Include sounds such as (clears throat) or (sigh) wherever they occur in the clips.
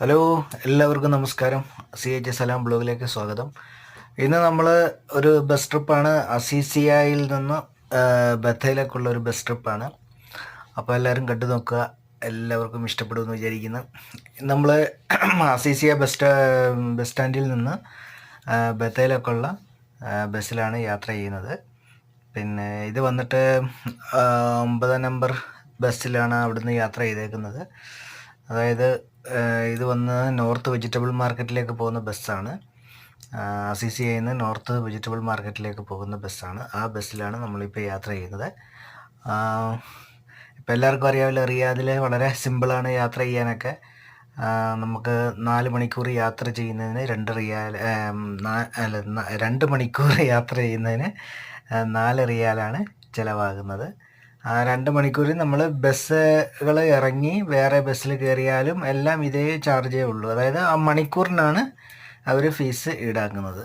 Hello എല്ലാവർക്കും നമസ്കാരം. C H സലാം ബ്ലോഗിലേക്ക് സ്വാഗതം. ഇന്ന് നമ്മൾ ഒരു ബസ് ട്രിപ്പാണ് അസീസിയയിൽ നിന്ന് ബഥയിലേക്കുള്ള ഒരു ബസ് ട്രിപ്പാണ് അപ്പോൾ എല്ലാവരും കണ്ടു നോക്കുക. എല്ലാവർക്കും ഇഷ്ടപ്പെടുമെന്ന് വിചാരിക്കുന്നു. നമ്മൾ അസീസിയ ബസ് ബസ് സ്റ്റാൻഡിൽ നിന്ന് ബഥയിലേക്കുള്ള ബസ്സിലാണ് യാത്ര ചെയ്യുന്നത്. പിന്നെ ഇത് വന്നിട്ട് ഒമ്പതാം നമ്പർ ബസ്സിലാണ് അവിടുന്ന് യാത്ര ചെയ്തേക്കുന്നത്. അതായത് ഇത് വന്ന് നോർത്ത് വെജിറ്റബിൾ മാർക്കറ്റിലേക്ക് പോകുന്ന ബസ്സാണ്. സി സി ഐന്ന് നോർത്ത് വെജിറ്റബിൾ മാർക്കറ്റിലേക്ക് പോകുന്ന ബസ്സാണ്. ആ ബസ്സിലാണ് നമ്മളിപ്പോൾ യാത്ര ചെയ്യുന്നത്. ഇപ്പോൾ എല്ലാവർക്കും അറിയാവില്ല റിയാദിൽ വളരെ സിമ്പിളാണ് യാത്ര ചെയ്യാനൊക്കെ. നമുക്ക് നാല് മണിക്കൂർ യാത്ര ചെയ്യുന്നതിന് രണ്ട് റിയാൽ അല്ല രണ്ട് മണിക്കൂർ യാത്ര ചെയ്യുന്നതിന് നാല് റിയാലാണ് ചിലവാകുന്നത്. രണ്ട് മണിക്കൂറിൽ നമ്മൾ ബസ്സുകൾ ഇറങ്ങി വേറെ ബസ്സിൽ കയറിയാലും എല്ലാം ഇതേ ചാർജേ ഉള്ളൂ. അതായത് ആ മണിക്കൂറിനാണ് അവർ ഫീസ് ഈടാക്കുന്നത്.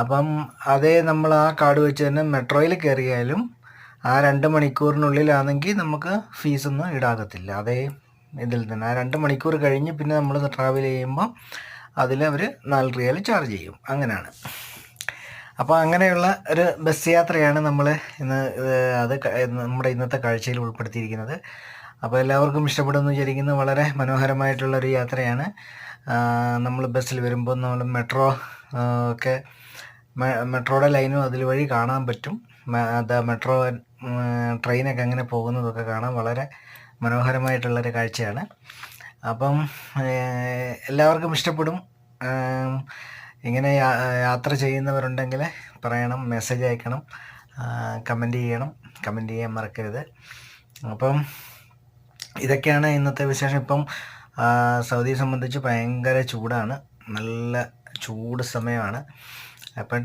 അപ്പം അതേ നമ്മൾ ആ കാർഡ് വെച്ച് തന്നെ മെട്രോയിൽ കയറിയാലും ആ രണ്ട് മണിക്കൂറിനുള്ളിലാണെങ്കിൽ നമുക്ക് ഫീസൊന്നും ഈടാകത്തില്ല. അതേ ഇതിൽ തന്നെ ആ രണ്ട് മണിക്കൂർ കഴിഞ്ഞ് പിന്നെ നമ്മൾ ട്രാവൽ ചെയ്യുമ്പോൾ അതിൽ അവർ നാല് റിയൽ ചാർജ് ചെയ്യും. അങ്ങനെയാണ് അപ്പോൾ അങ്ങനെയുള്ള ഒരു ബസ് യാത്രയാണ് നമ്മൾ ഇന്ന് അത് നമ്മുടെ ഇന്നത്തെ കാഴ്ചയിൽ ഉൾപ്പെടുത്തിയിരിക്കുന്നത്. അപ്പോൾ എല്ലാവർക്കും ഇഷ്ടപ്പെടുമെന്ന് വിചാരിക്കുന്ന. വളരെ മനോഹരമായിട്ടുള്ള ഒരു യാത്രയാണ്. നമ്മൾ ബസ്സിൽ വരുമ്പോൾ നമ്മൾ മെട്രോ ഒക്കെ മെട്രോയുടെ ലൈനും അതിൽ വഴി കാണാൻ പറ്റും. മെട്രോ ട്രെയിനൊക്കെ അങ്ങനെ പോകുന്നതൊക്കെ കാണാൻ വളരെ മനോഹരമായിട്ടുള്ളൊരു കാഴ്ചയാണ്. അപ്പം എല്ലാവർക്കും ഇഷ്ടപ്പെടും. ഇങ്ങനെ യാത്ര ചെയ്യുന്നവരുണ്ടെങ്കിൽ പറയണം മെസ്സേജ് അയക്കണം കമന്റ് ചെയ്യണം കമന്റ് ചെയ്യാൻ മറക്കരുത്. അപ്പം ഇതൊക്കെയാണ് ഇന്നത്തെ വിശേഷം. ഇപ്പം സൗദിയെ സംബന്ധിച്ച് ഭയങ്കര ചൂടാണ്. നല്ല ചൂട് സമയമാണ്. അപ്പം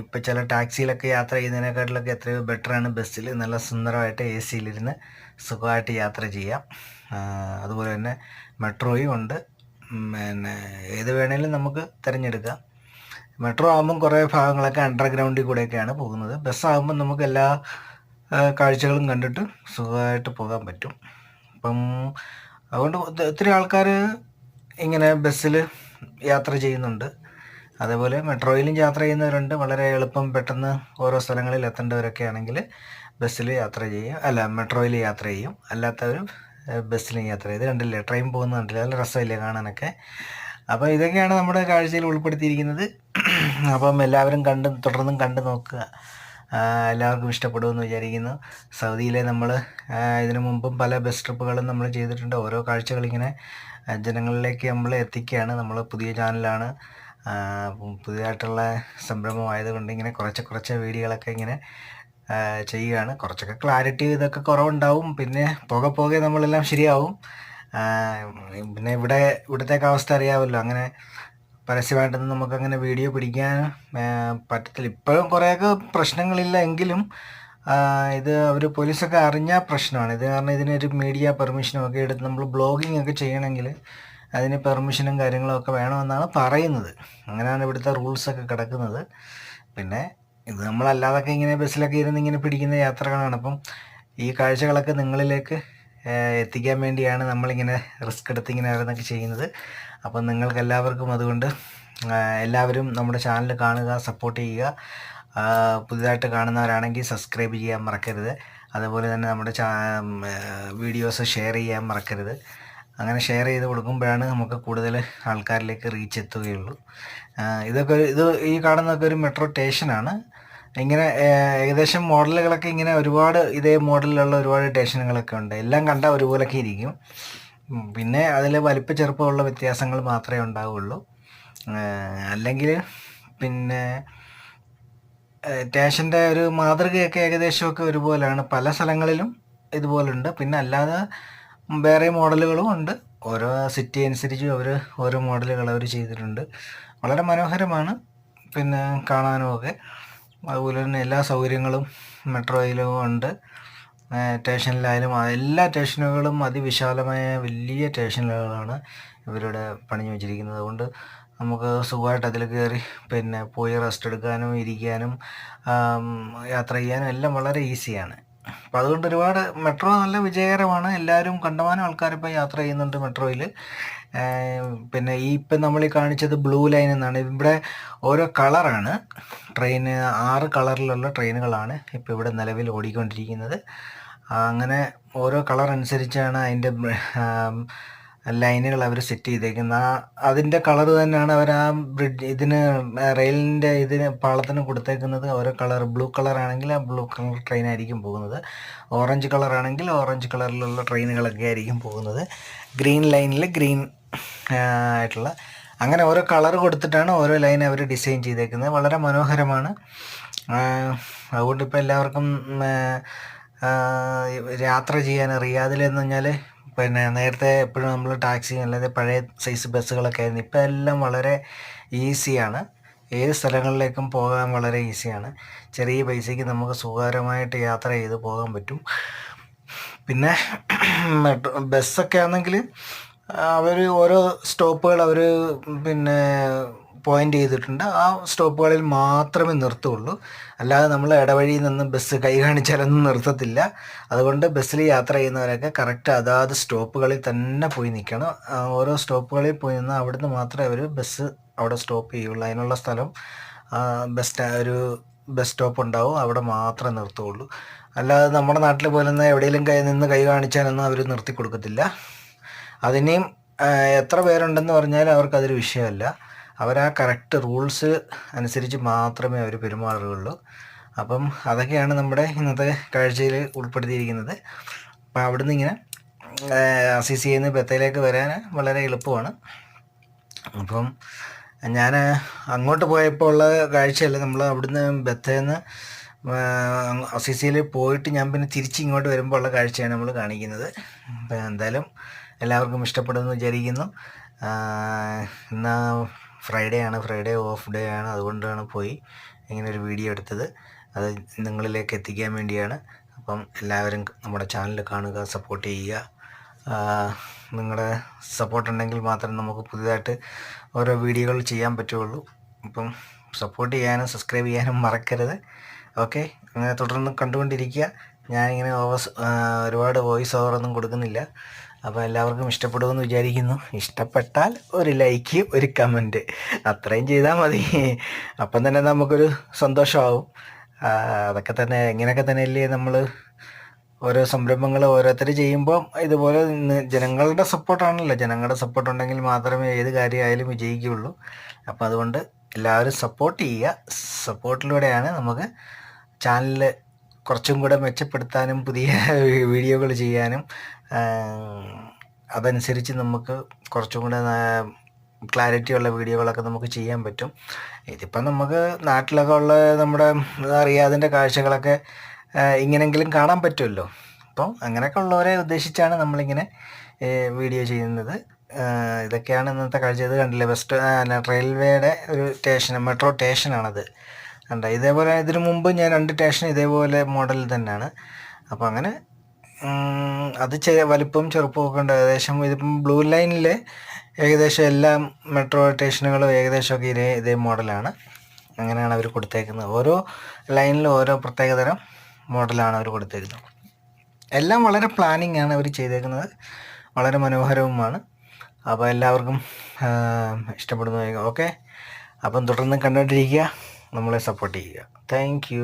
ഇപ്പം ചില ടാക്സിയിലൊക്കെ യാത്ര ചെയ്യുന്നതിനെക്കാട്ടിലൊക്കെ എത്രയോ ബെറ്ററാണ് ബസ്സിൽ. നല്ല സുന്ദരമായിട്ട് എ സിയിലിരുന്ന് സുഖമായിട്ട് യാത്ര ചെയ്യാം. അതുപോലെ തന്നെ മെട്രോയും ഉണ്ട്. പിന്നെ ഏത് വേണേലും നമുക്ക് തിരഞ്ഞെടുക്കാം. മെട്രോ ആകുമ്പം കുറേ ഭാഗങ്ങളൊക്കെ അണ്ടർഗ്രൗണ്ടിൽ കൂടെയൊക്കെയാണ് പോകുന്നത്. ബസ്സാകുമ്പം നമുക്ക് എല്ലാ കാഴ്ചകളും കണ്ടിട്ട് സുഖമായിട്ട് പോകാൻ പറ്റും. അപ്പം അതുകൊണ്ട് ഒത്ത- ഒത്തിരി ആൾക്കാർ ഇങ്ങനെ ബസ്സിൽ യാത്ര ചെയ്യുന്നുണ്ട്. അതേപോലെ മെട്രോയിലും യാത്ര ചെയ്യുന്നവരുണ്ട്. വളരെ എളുപ്പം പെട്ടെന്ന് ഓരോ സ്ഥലങ്ങളിൽ എത്തേണ്ടവരൊക്കെ ആണെങ്കിൽ ബസ്സിൽ യാത്ര ചെയ്യും. അല്ല മെട്രോയിൽ യാത്ര ചെയ്യും. അല്ലാത്തവരും ബസ്സിലും യാത്ര ചെയ്ത് കണ്ടില്ലേ? ട്രെയിൻ പോകുന്ന കണ്ടില്ല? നല്ല രസമില്ലേ കാണാനൊക്കെ? അപ്പോൾ ഇതൊക്കെയാണ് നമ്മുടെ കാഴ്ചയിൽ ഉൾപ്പെടുത്തിയിരിക്കുന്നത്. (clears throat) അപ്പം എല്ലാവരും കണ്ട് തുടർന്നും കണ്ടു നോക്കുക. എല്ലാവർക്കും ഇഷ്ടപ്പെടുമെന്ന് വിചാരിക്കുന്നു. സൗദിയിലെ നമ്മൾ ഇതിനു മുമ്പും പല ബസ് ട്രിപ്പുകളും നമ്മൾ ചെയ്തിട്ടുണ്ട്. ഓരോ കാഴ്ചകളിങ്ങനെ ജനങ്ങളിലേക്ക് നമ്മൾ എത്തിക്കുകയാണ്. നമ്മൾ പുതിയ ചാനലാണ്. പുതിയതായിട്ടുള്ള സംരംഭമായതുകൊണ്ട് ഇങ്ങനെ കുറച്ച് കുറച്ച് വീഡിയോകളൊക്കെ ഇങ്ങനെ ചെയ്യുകയാണ്. കുറച്ചൊക്കെ ക്ലാരിറ്റി ഇതൊക്കെ കുറവുണ്ടാവും. പിന്നെ പോകെ പോകെ നമ്മളെല്ലാം ശരിയാവും. പിന്നെ ഇവിടെ ഇവിടുത്തേക്ക് അവസ്ഥ അറിയാമല്ലോ. അങ്ങനെ പരസ്യമായിട്ടൊന്നും നമുക്കങ്ങനെ വീഡിയോ പിടിക്കാൻ പറ്റത്തില്ല. ഇപ്പോഴും കുറേയൊക്കെ പ്രശ്നങ്ങളില്ല എങ്കിലും ഇത് അവർ പോലീസൊക്കെ അറിഞ്ഞ പ്രശ്നമാണ്. ഇത് കാരണം ഇതിനൊരു മീഡിയ പെർമിഷനും ഒക്കെ എടുത്ത് നമ്മൾ ബ്ലോഗിംഗ് ഒക്കെ ചെയ്യണമെങ്കിൽ അതിന് പെർമിഷനും കാര്യങ്ങളും ഒക്കെ വേണമെന്നാണ് പറയുന്നത്. അങ്ങനെയാണ് ഇവിടുത്തെ റൂൾസൊക്കെ കിടക്കുന്നത്. പിന്നെ ഇത് നമ്മളല്ലാതൊക്കെ ഇങ്ങനെ ബസ്സിലൊക്കെ ഇരുന്ന് ഇങ്ങനെ പിടിക്കുന്ന യാത്രകളാണ്. അപ്പം ഈ കാഴ്ചകളൊക്കെ നിങ്ങളിലേക്ക് എത്തിക്കാൻ വേണ്ടിയാണ് നമ്മളിങ്ങനെ റിസ്ക് എടുത്ത് ഇങ്ങനെ ഓരോന്നൊക്കെ ചെയ്യുന്നത്. അപ്പം നിങ്ങൾക്ക് എല്ലാവർക്കും അതുകൊണ്ട് എല്ലാവരും നമ്മുടെ ചാനൽ കാണുക സപ്പോർട്ട് ചെയ്യുക. പുതിയതായിട്ട് കാണുന്നവരാണെങ്കിൽ സബ്സ്ക്രൈബ് ചെയ്യാൻ മറക്കരുത്. അതുപോലെ തന്നെ നമ്മുടെ വീഡിയോസ് ഷെയർ ചെയ്യാൻ മറക്കരുത്. അങ്ങനെ ഷെയർ ചെയ്ത് കൊടുക്കുമ്പോഴാണ് നമുക്ക് കൂടുതൽ ആൾക്കാരിലേക്ക് റീച്ച് എത്തുകയുള്ളൂ. ഇതൊക്കെ ഇത് ഈ കാണുന്നതൊക്കെ ഒരു മെട്രോ സ്റ്റേഷനാണ് ഇങ്ങനെ ഏകദേശം മോഡലുകളൊക്കെ ഇങ്ങനെ ഒരുപാട് ഇതേ മോഡലിലുള്ള ഒരുപാട് സ്റ്റേഷനുകളൊക്കെ ഉണ്ട്. എല്ലാം കണ്ടാൽ ഒരുപോലൊക്കെ ഇരിക്കും. പിന്നെ അതിൽ വലിപ്പ ചെറുപ്പമുള്ള വ്യത്യാസങ്ങൾ മാത്രമേ ഉണ്ടാവുള്ളൂ. അല്ലെങ്കിൽ പിന്നെ സ്റ്റേഷന്റെ ഒരു മാതൃകയൊക്കെ ഏകദേശമൊക്കെ ഒരുപോലെയാണ്. പല സ്ഥലങ്ങളിലും ഇതുപോലുണ്ട്. പിന്നെ അല്ലാതെ വേറെ മോഡലുകളും ഉണ്ട്. ഓരോ സിറ്റി അനുസരിച്ച് അവർ ഓരോ മോഡലുകൾ അവർ ചെയ്തിട്ടുണ്ട്. വളരെ മനോഹരമാണ്. പിന്നെ കാണാനും ഒക്കെ അതുപോലെ തന്നെ എല്ലാ സൗകര്യങ്ങളും മെട്രോയിലും ഉണ്ട്. സ്റ്റേഷനിലായാലും എല്ലാ സ്റ്റേഷനുകളും അതിവിശാലമായ വലിയ സ്റ്റേഷനുകളാണ് ഇവരുടെ പണിഞ്ഞു വെച്ചിരിക്കുന്നത്. അതുകൊണ്ട് നമുക്ക് സുഖമായിട്ട് അതിൽ കയറി പിന്നെ പോയി റെസ്റ്റ് എടുക്കാനും ഇരിക്കാനും യാത്ര ചെയ്യാനും എല്ലാം വളരെ ഈസിയാണ് അപ്പോൾ അതുകൊണ്ട് ഒരുപാട് മെട്രോ നല്ല വിജയകരമാണ്. എല്ലാവരും കണ്ടമാനം ആൾക്കാരിപ്പോൾ യാത്ര ചെയ്യുന്നുണ്ട് മെട്രോയിൽ. പിന്നെ ഈ ഇപ്പം നമ്മൾ കാണിച്ചത് ബ്ലൂ ലൈൻ എന്നാണ്. ഇവിടെ ഓരോ കളറാണ്. ട്രെയിന് ആറ് കളറിലുള്ള ട്രെയിനുകളാണ് ഇപ്പോൾ ഇവിടെ നിലവിൽ ഓടിക്കൊണ്ടിരിക്കുന്നത്. അങ്ങനെ ഓരോ കളർ അനുസരിച്ചാണ് അതിന്റെ ലൈനുകൾ അവർ സെറ്റ് ചെയ്തേക്കുന്നത്. ആ അതിന്റെ കളർ തന്നെയാണ് അവർ ആ ബ്രിഡ്ജ് ഇതിന് റെയിലിന്റെ ഇതിന് പാളത്തിന് കൊടുത്തേക്കുന്നത്. ഓരോ കളർ ബ്ലൂ കളർ ആണെങ്കിൽ ആ ബ്ലൂ കളർ ട്രെയിൻ ആയിരിക്കും പോകുന്നത്. ഓറഞ്ച് കളർ ആണെങ്കിൽ ഓറഞ്ച് കളറിലുള്ള ട്രെയിനുകളൊക്കെ ആയിരിക്കും പോകുന്നത്. ഗ്രീൻ ലൈനിൽ ഗ്രീൻ ആയിട്ടുള്ള. അങ്ങനെ ഓരോ കളർ കൊടുത്തിട്ടാണ് ഓരോ ലൈൻ അവർ ഡിസൈൻ ചെയ്തേക്കുന്നത്. വളരെ മനോഹരമാണ്. അതുകൊണ്ട് ഇപ്പോൾ എല്ലാവർക്കും യാത്ര ചെയ്യാൻ റിയാദിലെന്ന് പറഞ്ഞാൽ പിന്നെ നേരത്തെ എപ്പോഴും നമ്മൾ ടാക്സി അല്ലാതെ പഴയ സൈസ് ബസ്സുകളൊക്കെ ആയിരുന്നു. ഇപ്പം എല്ലാം വളരെ ഈസിയാണ് ഏത് സ്ഥലങ്ങളിലേക്കും പോകാൻ വളരെ ഈസിയാണ് ചെറിയ പൈസയ്ക്ക് നമുക്ക് സുഖകരമായിട്ട് യാത്ര ചെയ്ത് പോകാൻ പറ്റും. പിന്നെ ബസ്സൊക്കെ ആണെങ്കിൽ അവർ ഓരോ സ്റ്റോപ്പുകൾ അവർ പിന്നെ പോയിന്റ് ചെയ്തിട്ടുണ്ട്. ആ സ്റ്റോപ്പുകളിൽ മാത്രമേ നിർത്തുള്ളൂ അല്ലാതെ നമ്മൾ ഇടവഴിയിൽ നിന്ന് ബസ് കൈ കാണിച്ചാലൊന്നും നിർത്തത്തില്ല. അതുകൊണ്ട് ബസ്സിൽ യാത്ര ചെയ്യുന്നവരൊക്കെ കറക്റ്റ് അതാത് സ്റ്റോപ്പുകളിൽ തന്നെ പോയി നിൽക്കണം. ഓരോ സ്റ്റോപ്പുകളിൽ പോയി നിന്ന് അവിടുന്ന് മാത്രമേ അവർ ബസ് അവിടെ സ്റ്റോപ്പ് ചെയ്യുള്ളൂ. അതിനുള്ള സ്ഥലം ബസ് ഒരു ബസ് സ്റ്റോപ്പ് ഉണ്ടാവും. അവിടെ മാത്രമേ നിർത്തുകയുള്ളൂ. അല്ലാതെ നമ്മുടെ നാട്ടിൽ പോലെ എവിടെയെങ്കിലും കൈ നിന്ന് കൈ കാണിച്ചാലൊന്നും അവർ നിർത്തി കൊടുക്കത്തില്ല. അതിനെയും എത്ര പേരുണ്ടെന്ന് പറഞ്ഞാൽ അവർക്കതൊരു വിഷയമല്ല. അവർ ആ കറക്റ്റ് റൂൾസ് അനുസരിച്ച് മാത്രമേ അവർ പെരുമാറുകയുള്ളൂ. അപ്പം അതൊക്കെയാണ് നമ്മുടെ ഇന്നത്തെ കാഴ്ചയിൽ ഉൾപ്പെടുത്തിയിരിക്കുന്നത്. അപ്പം അവിടുന്ന് ഇങ്ങനെ സി നിന്ന് ബത്തയിലേക്ക് വരാൻ വളരെ എളുപ്പമാണ്. അപ്പം ഞാൻ അങ്ങോട്ട് പോയപ്പോൾ ഉള്ള കാഴ്ചയല്ല നമ്മൾ അവിടുന്ന് ബത്തേന്ന് അസിസിയിൽ പോയിട്ട് ഞാൻ പിന്നെ തിരിച്ച് ഇങ്ങോട്ട് വരുമ്പോൾ ഉള്ള കാഴ്ചയാണ് നമ്മൾ കാണിക്കുന്നത്. എന്തായാലും എല്ലാവർക്കും ഇഷ്ടപ്പെടുമെന്ന് വിചാരിക്കുന്നു. ഇന്ന് ഫ്രൈഡേ ആണ്. ഫ്രൈഡേ ഓഫ് ഡേ ആണ്. അതുകൊണ്ടാണ് പോയി ഇങ്ങനെ ഒരു വീഡിയോ എടുത്തത്. അത് നിങ്ങളിലേക്ക് എത്തിക്കാൻ വേണ്ടിയാണ്. അപ്പം എല്ലാവരും നമ്മുടെ ചാനൽ കാണുക സപ്പോർട്ട് ചെയ്യുക. നിങ്ങളുടെ സപ്പോർട്ട് ഉണ്ടെങ്കിൽ മാത്രമേ നമുക്ക് പുതിയതായിട്ട് ഓരോ വീഡിയോകൾ ചെയ്യാൻ പറ്റുള്ളൂ അപ്പം സപ്പോർട്ട് ചെയ്യാനും സബ്സ്ക്രൈബ് ചെയ്യാനും മറക്കരുത്. ഓക്കെ അങ്ങനെ തുടർന്ന് കണ്ടുകൊണ്ടിരിക്കുക. ഞാനിങ്ങനെ ഓവർ ഒരുപാട് വോയിസ് ഓവറൊന്നും കൊടുക്കുന്നില്ല. അപ്പോൾ എല്ലാവർക്കും ഇഷ്ടപ്പെടുമെന്ന് വിചാരിക്കുന്നു. ഇഷ്ടപ്പെട്ടാൽ ഒരു ലൈക്ക് ഒരു കമന്റ് അത്രയും ചെയ്താൽ മതി. അപ്പം തന്നെ നമുക്കൊരു സന്തോഷമാവും. അതൊക്കെ തന്നെ ഇങ്ങനെയൊക്കെ തന്നെയല്ലേ നമ്മൾ ഓരോ സംരംഭങ്ങൾ ഓരോരുത്തർ ചെയ്യുമ്പോൾ ഇതുപോലെ ജനങ്ങളുടെ സപ്പോർട്ടാണല്ലോ ജനങ്ങളുടെ സപ്പോർട്ട് ഉണ്ടെങ്കിൽ മാത്രമേ ഏത് കാര്യമായാലും വിജയിക്കുകയുള്ളൂ. അപ്പോൾ അതുകൊണ്ട് എല്ലാവരും സപ്പോർട്ട് ചെയ്യുക. സപ്പോർട്ടിലൂടെയാണ് നമുക്ക് ചാനൽ കുറച്ചും കൂടെ മെച്ചപ്പെടുത്താനും പുതിയ (laughs) വീഡിയോകൾ ചെയ്യാനും അതനുസരിച്ച് നമുക്ക് കുറച്ചും കൂടെ ക്ലാരിറ്റി ഉള്ള വീഡിയോകളൊക്കെ നമുക്ക് ചെയ്യാൻ പറ്റും. ഇതിപ്പം നമുക്ക് നാട്ടിലൊക്കെ ഉള്ള നമ്മുടെ അറിയാതിന്റെ കാഴ്ചകളൊക്കെ ഇങ്ങനെങ്കിലും കാണാൻ പറ്റുമല്ലോ. അപ്പം അങ്ങനെയൊക്കെ ഉള്ളവരെ ഉദ്ദേശിച്ചാണ് നമ്മളിങ്ങനെ വീഡിയോ ചെയ്യുന്നത്. ഇതൊക്കെയാണ് ഇന്നത്തെ കാഴ്ച. ഇത് കണ്ടില്ലേ? ബസ് റെയിൽവേയുടെ ഒരു സ്റ്റേഷൻ മെട്രോ സ്റ്റേഷനാണത്. കണ്ട ഇതേപോലെ ഇതിനു മുമ്പ് ഞാൻ രണ്ട് സ്റ്റേഷൻ ഇതേപോലെ മോഡൽ തന്നെയാണ്. അപ്പോൾ അങ്ങനെ അത് ചെറിയ വലിപ്പം ചെറുപ്പമൊക്കെ ഉണ്ട്. ഏകദേശം ഇതിപ്പം ബ്ലൂ ലൈനിലെ ഏകദേശം എല്ലാ മെട്രോ സ്റ്റേഷനുകളും ഏകദേശമൊക്കെ ഇതേ ഇതേ മോഡലാണ്. അങ്ങനെയാണ് അവർ കൊടുത്തേക്കുന്നത്. ഓരോ ലൈനിലും ഓരോ പ്രത്യേകതരം മോഡലാണ് അവർ കൊടുത്തേക്കുന്നത്. എല്ലാം വളരെ പ്ലാനിങ് ആണ് അവർ ചെയ്തേക്കുന്നത്. വളരെ മനോഹരവുമാണ്. അപ്പോൾ എല്ലാവർക്കും ഇഷ്ടപ്പെടുന്നു. ഓക്കെ? അപ്പം തുടർന്ന് കണ്ടുകൊണ്ടിരിക്കുക. നമ്മളെ സപ്പോർട്ട് ചെയ്യുക. താങ്ക്